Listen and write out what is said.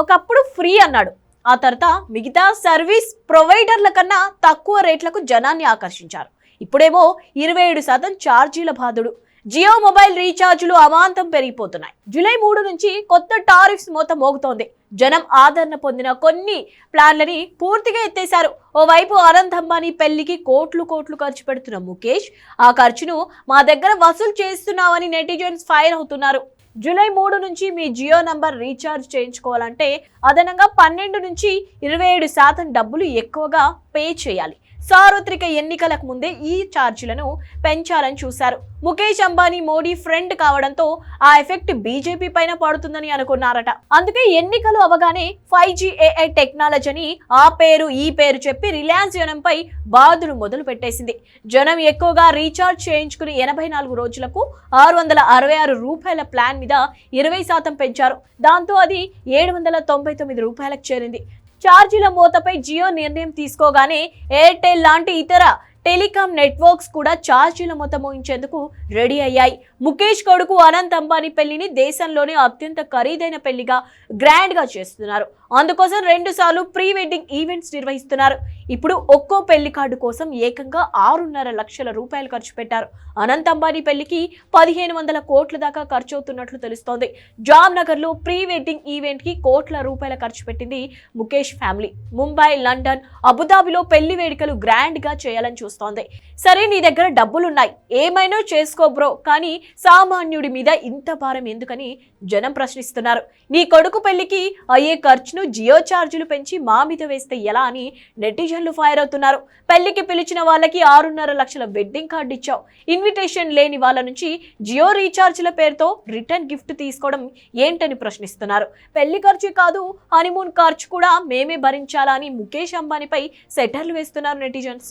ఒకప్పుడు ఫ్రీ అన్నాడు. ఆ తర్వాత మిగతా సర్వీస్ ప్రొవైడర్ల కన్నా తక్కువ రేట్లకు జనాన్ని ఆకర్షించారు. ఇప్పుడేమో ఇరవై ఏడు శాతం ఛార్జీల బాధుడు. జియో మొబైల్ రీఛార్జీలు అమాంతం పెరిగిపోతున్నాయి. జూలై మూడు నుంచి కొత్త టారిఫ్స్ మొత్తం మోగుతోంది. జనం ఆదరణ పొందిన కొన్ని ప్లాన్లని పూర్తిగా ఎత్తేశారు. ఓవైపు అనంత్ అంబానీ పెళ్ళికి కోట్లు కోట్లు ఖర్చు పెడుతున్న ముఖేష్ ఆ ఖర్చును మా దగ్గర వసూలు చేస్తున్నామని నెటిజన్స్ ఫైర్ అవుతున్నారు. జూలై మూడు నుంచి మీ జియో నంబర్ రీఛార్జ్ చేయించుకోవాలంటే అదనంగా పన్నెండు నుంచి ఇరవై ఏడు శాతం డబ్బులు ఎక్కువగా పే చేయాలి. సార్వత్రిక ఎన్నికలకు ముందే ఈ ఛార్జీలను పెంచాలని చూశారు. ముఖేష్ అంబానీ మోడీ ఫ్రెండ్ కావడంతో ఆ ఎఫెక్ట్ బీజేపీ పైన పడుతుందని అనుకున్నారట. అందుకే ఎన్నికలు అవగానే ఫైవ్ జీ ఏఐ టెక్నాలజీని ఆ పేరు ఈ పేరు చెప్పి రిలయన్స్ జనంపై బాధలు మొదలు పెట్టేసింది. జనం ఎక్కువగా రీఛార్జ్ చేయించుకుని ఎనభై నాలుగు రోజులకు ఆరు వందల అరవై ఆరు రూపాయల ప్లాన్ మీద ఇరవై శాతం పెంచారు. దాంతో అది ఏడు వందల తొంభై తొమ్మిది రూపాయలకు చేరింది. ఛార్జీల మూతపై జియో నిర్ణయం తీసుకోగానే ఎయిర్టెల్ లాంటి ఇతర టెలికాం నెట్వర్క్స్ కూడా ఛార్జీల మొత్తం మోయించేందుకు రెడీ అయ్యాయి. ముఖేష్ కొడుకు అనంత్ అంబానీ పెళ్ళిని దేశంలోనే అత్యంత ఖరీదైన పెళ్ళిగా గ్రాండ్గా చేస్తున్నారు. అందుకోసం రెండు సార్లు ప్రీ వెడ్డింగ్ ఈవెంట్స్ నిర్వహిస్తున్నారు. ఇప్పుడు ఒక్కో పెళ్ళి కార్డు కోసం ఏకంగా ఆరున్నర లక్షల రూపాయలు ఖర్చు పెట్టారు. అనంత్ అంబానీ పెళ్ళికి పదిహేను వందల కోట్ల దాకా ఖర్చు అవుతున్నట్లు తెలుస్తోంది. జామ్నగర్లో ప్రీ వెడ్డింగ్ ఈవెంట్కి కోట్ల రూపాయల ఖర్చు పెట్టింది ముఖేష్ ఫ్యామిలీ. ముంబై లండన్ అబుదాబిలో పెళ్ళి వేడుకలు గ్రాండ్గా చేయాలని చూస్తోంది. సరే నీ దగ్గర డబ్బులున్నాయి. ఏమైనా చేసుకో బ్రో. కానీ సామాన్యుడి మీద ఇంత భారం ఎందుకని జనం ప్రశ్నిస్తున్నారు. నీ కొడుకు పెళ్ళికి అయ్యే ఖర్చును జియో ఛార్జీలు పెంచి మా మీద వేస్తే ఎలా అని నెటిజన్లు ఫైర్ అవుతున్నారు. పెళ్ళికి పిలిచిన వాళ్ళకి ఆరున్నర లక్షల వెడ్డింగ్ కార్డు ఇచ్చావు. ఇన్విటేషన్ లేని వాళ్ళ నుంచి జియో రీఛార్జ్ల పేరుతో రిటర్న్ గిఫ్ట్ తీసుకోవడం ఏంటని ప్రశ్నిస్తున్నారు. పెళ్ళి ఖర్చు కాదు హనీమూన్ ఖర్చు కూడా మేమే భరించాలా అని ముఖేష్ అంబానీపై సెటర్లు వేస్తున్నారు నెటిజన్స్.